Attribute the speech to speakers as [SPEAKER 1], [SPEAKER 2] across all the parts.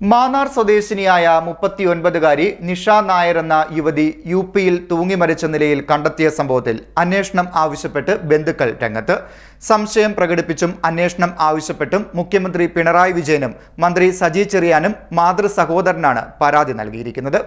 [SPEAKER 1] മാന്നാർ സ്വദേശിനിയായ മുപ്പത്തിയൊൻപതുകാരി നിഷ നായർ എന്ന യുവതി യു പിയിൽ തൂങ്ങിമരിച്ച നിലയിൽ കണ്ടെത്തിയ സംഭവത്തിൽ അന്വേഷണം ആവശ്യപ്പെട്ട് ബന്ധുക്കൾ രംഗത്ത്. സംശയം പ്രകടിപ്പിച്ചും അന്വേഷണം ആവശ്യപ്പെട്ടും മുഖ്യമന്ത്രി പിണറായി വിജയനും മന്ത്രി സജി ചെറിയാനും മാതൃ സഹോദരനാണ് പരാതി നൽകിയിരിക്കുന്നത്.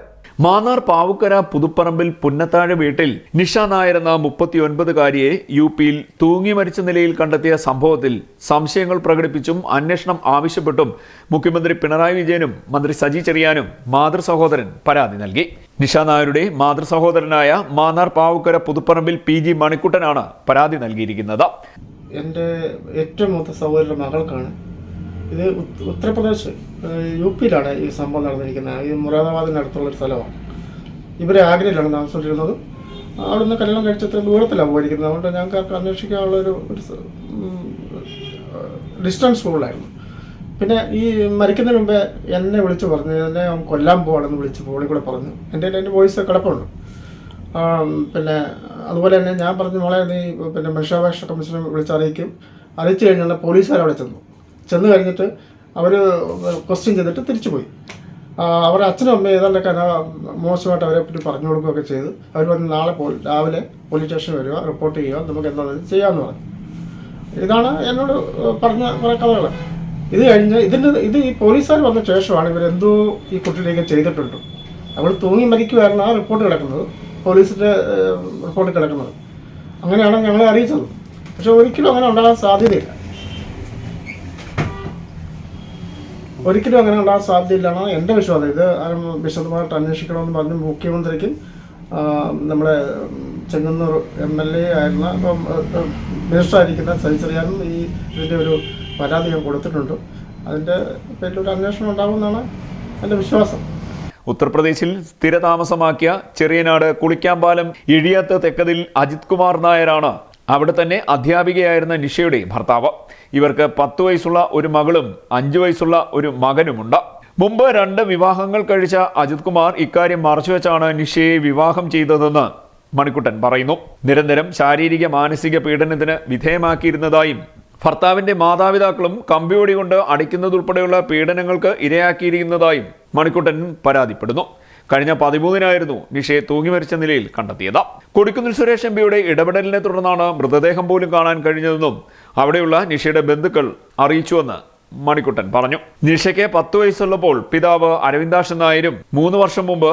[SPEAKER 2] മാന്നാർ പാവുക്കര പുതുപ്പറമ്പിൽ പുന്നത്താഴ് വീട്ടിൽ നിഷ നായർ എന്ന മുപ്പത്തിയൊൻപതുകാരിയെ യു പിയിൽ തൂങ്ങി മരിച്ച നിലയിൽ കണ്ടെത്തിയ സംഭവത്തിൽ സംശയങ്ങൾ പ്രകടിപ്പിച്ചും അന്വേഷണം ആവശ്യപ്പെട്ടും മുഖ്യമന്ത്രി പിണറായി വിജയനും മന്ത്രി സജി ചെറിയാനും മാതൃ സഹോദരൻ പരാതി നൽകി. നിഷ നായരുടെ മാതൃ സഹോദരനായ മാന്നാർ പാവുക്കര പുതുപ്പറമ്പിൽ പി ജി മണിക്കുട്ടനാണ് പരാതി നൽകിയിരിക്കുന്നത്.
[SPEAKER 3] എന്റെ ഏറ്റവും മൂത്ത സഹോദരന്റെ മകൾക്കാണ്. ഇത് ഉത്തർപ്രദേശ് യു പിയിലാണ് ഈ സംഭവം നടന്നിരിക്കുന്നത്. ഈ മുറാദാബാദിനടുത്തുള്ള ഒരു സ്ഥലമാണ്. ഇവരെ ആഗ്രയിലാണ് താമസിച്ചിരുന്നത് അവിടെ നിന്ന് കല്യാണം കഴിച്ച ഇത്രയും ദൂരത്തിലാണ് പോയിരിക്കുന്നത്. അതുകൊണ്ട് ഞങ്ങൾക്ക് അന്വേഷിക്കാനുള്ള ഒരു ഡിസ്റ്റൻസ് സ്കൂളിലായിരുന്നു പിന്നെ ഈ മരിക്കുന്നതിന് മുമ്പേ എന്നെ വിളിച്ചു പറഞ്ഞു എന്നെ കൊല്ലാൻ പോവാണെന്ന് വിളിച്ച് ഫോണിൽ കൂടെ പറഞ്ഞു. എന്റെ എന്റെ വോയിസ് കിടപ്പുണ്ട്. പിന്നെ അതുപോലെ തന്നെ ഞാൻ പറഞ്ഞു മോളെ നീ പിന്നെ മനുഷ്യാവകാശ കമ്മീഷനെ വിളിച്ചറിയിക്കും അറിയിച്ചു കഴിഞ്ഞാൽ പോലീസുകാർ അവിടെ ചെന്നു. ചെന്ന് കഴിഞ്ഞിട്ട് അവർ ക്വസ്റ്റ്യൻ ചെയ്തിട്ട് തിരിച്ചു പോയി. അവരുടെ അച്ഛനും അമ്മയും ഏതാണ്ടൊക്കെ മോശമായിട്ട് അവരെ പറ്റി പറഞ്ഞു കൊടുക്കുകയൊക്കെ ചെയ്ത്. അവർ പറഞ്ഞു നാളെ പോ രാവിലെ പോലീസ് സ്റ്റേഷനിൽ വരിക റിപ്പോർട്ട് ചെയ്യുക നമുക്ക് എന്താണെന്ന് ചെയ്യാമെന്ന് പറഞ്ഞു. ഇതാണ് എന്നോട് പറഞ്ഞ കുറേ കഥകൾ ഇത് കഴിഞ്ഞ് ഇതിന്റെ ഇത് ഈ പോലീസുകാർ വന്ന ശേഷമാണ് ഇവരെന്തോ ഈ കുട്ടിയിലേക്ക് ചെയ്തിട്ടുണ്ട്. അവൾ തൂങ്ങി മരിക്കുമായിരുന്നു ആ റിപ്പോർട്ട് കിടക്കുന്നത്. പോലീസിന്റെ റിപ്പോർട്ട് കിടക്കുന്നത്. അങ്ങനെയാണ് ഞങ്ങളെ അറിയിച്ചത്. പക്ഷെ ഒരിക്കലും അങ്ങനെ ഉണ്ടാകാൻ സാധ്യതയില്ല. ഒരിക്കലും അങ്ങനെ ഉണ്ടാകാൻ സാധ്യതയില്ലാണ് എന്റെ വിശ്വാസം. ഇത് വിശദമായിട്ട് അന്വേഷിക്കണമെന്ന് പറഞ്ഞ് മുഖ്യമന്ത്രിക്കും നമ്മുടെ ചെങ്ങന്നൂർ എം എൽ എ ആയിരുന്ന മിനിസ്റ്ററായിരിക്കുന്ന സൈസറിയാനും ഈ ഇതിന്റെ ഒരു പരാതി ഞാൻ കൊടുത്തിട്ടുണ്ട്. അതിന്റെ പേരിൽ ഒരു അന്വേഷണം ഉണ്ടാകുമെന്നാണ് എന്റെ വിശ്വാസം.
[SPEAKER 2] ഉത്തർപ്രദേശിൽ സ്ഥിരതാമസമാക്കിയ ചെറിയനാട് കുളിക്കാമ്പാലം ഇഴിയത്ത് തെക്കതിൽ അജിത് കുമാർ നായരാണ് അവിടെ തന്നെ അധ്യാപികയായിരുന്ന നിഷയുടെ ഭർത്താവ്. ഇവർക്ക് പത്ത് വയസ്സുള്ള ഒരു മകളും അഞ്ചു വയസ്സുള്ള ഒരു മകനുമുണ്ട്. മുമ്പ് രണ്ട് വിവാഹങ്ങൾ കഴിച്ച അജിത് കുമാർ ഇക്കാര്യം മറച്ചുവെച്ചാണ് നിഷയെ വിവാഹം ചെയ്തതെന്ന് മണിക്കുട്ടൻ പറയുന്നു. നിരന്തരം ശാരീരിക മാനസിക പീഡനത്തിന് വിധേയമാക്കിയിരുന്നതായും ഭർത്താവിന്റെ മാതാപിതാക്കളും കമ്പിയോടി കൊണ്ട് അടിക്കുന്നതുൾപ്പെടെയുള്ള പീഡനങ്ങൾക്ക് ഇരയാക്കിയിരിക്കുന്നതായും മണിക്കുട്ടൻ പരാതിപ്പെടുന്നു. കഴിഞ്ഞ പതിമൂന്നിനായിരുന്നു നിഷയെ തൂങ്ങി മരിച്ച നിലയിൽ കണ്ടെത്തിയത്. കൊടിക്കുന്നിൽ സുരേഷ് എം പിയുടെ ഇടപെടലിനെ തുടർന്നാണ് മൃതദേഹം പോലും കാണാൻ കഴിഞ്ഞതെന്നും അവിടെയുള്ള നിഷയുടെ ബന്ധുക്കൾ അറിയിച്ചുവെന്ന് മണിക്കുട്ടൻ പറഞ്ഞു. നിഷയ്ക്ക് പത്ത് വയസ്സുള്ളപ്പോൾ പിതാവ് അരവിന്ദാശൻ നായരും മൂന്ന് വർഷം മുമ്പ്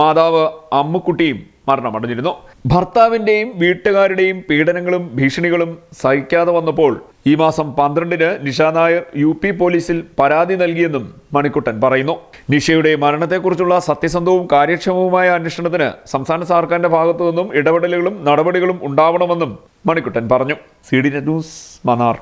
[SPEAKER 2] മാതാവ് അമ്മുക്കുട്ടിയും മരണമടഞ്ഞിരുന്നു. ഭർത്താവിന്റെയും വീട്ടുകാരുടെയും പീഡനങ്ങളും ഭീഷണികളും സഹിക്കാതെ വന്നപ്പോൾ ഈ മാസം പന്ത്രണ്ടിന് നിഷ നായർ യു പി പോലീസിൽ പരാതി നൽകിയെന്നും മണിക്കുട്ടൻ പറയുന്നു. നിഷയുടെ മരണത്തെക്കുറിച്ചുള്ള സത്യസന്ധവും കാര്യക്ഷമവുമായ അന്വേഷണത്തിന് സംസ്ഥാന സർക്കാരിന്റെ ഭാഗത്തു നിന്നും ഇടപെടലുകളും നടപടികളും ഉണ്ടാവണമെന്നും മണിക്കുട്ടൻ പറഞ്ഞു. C D news Mannar.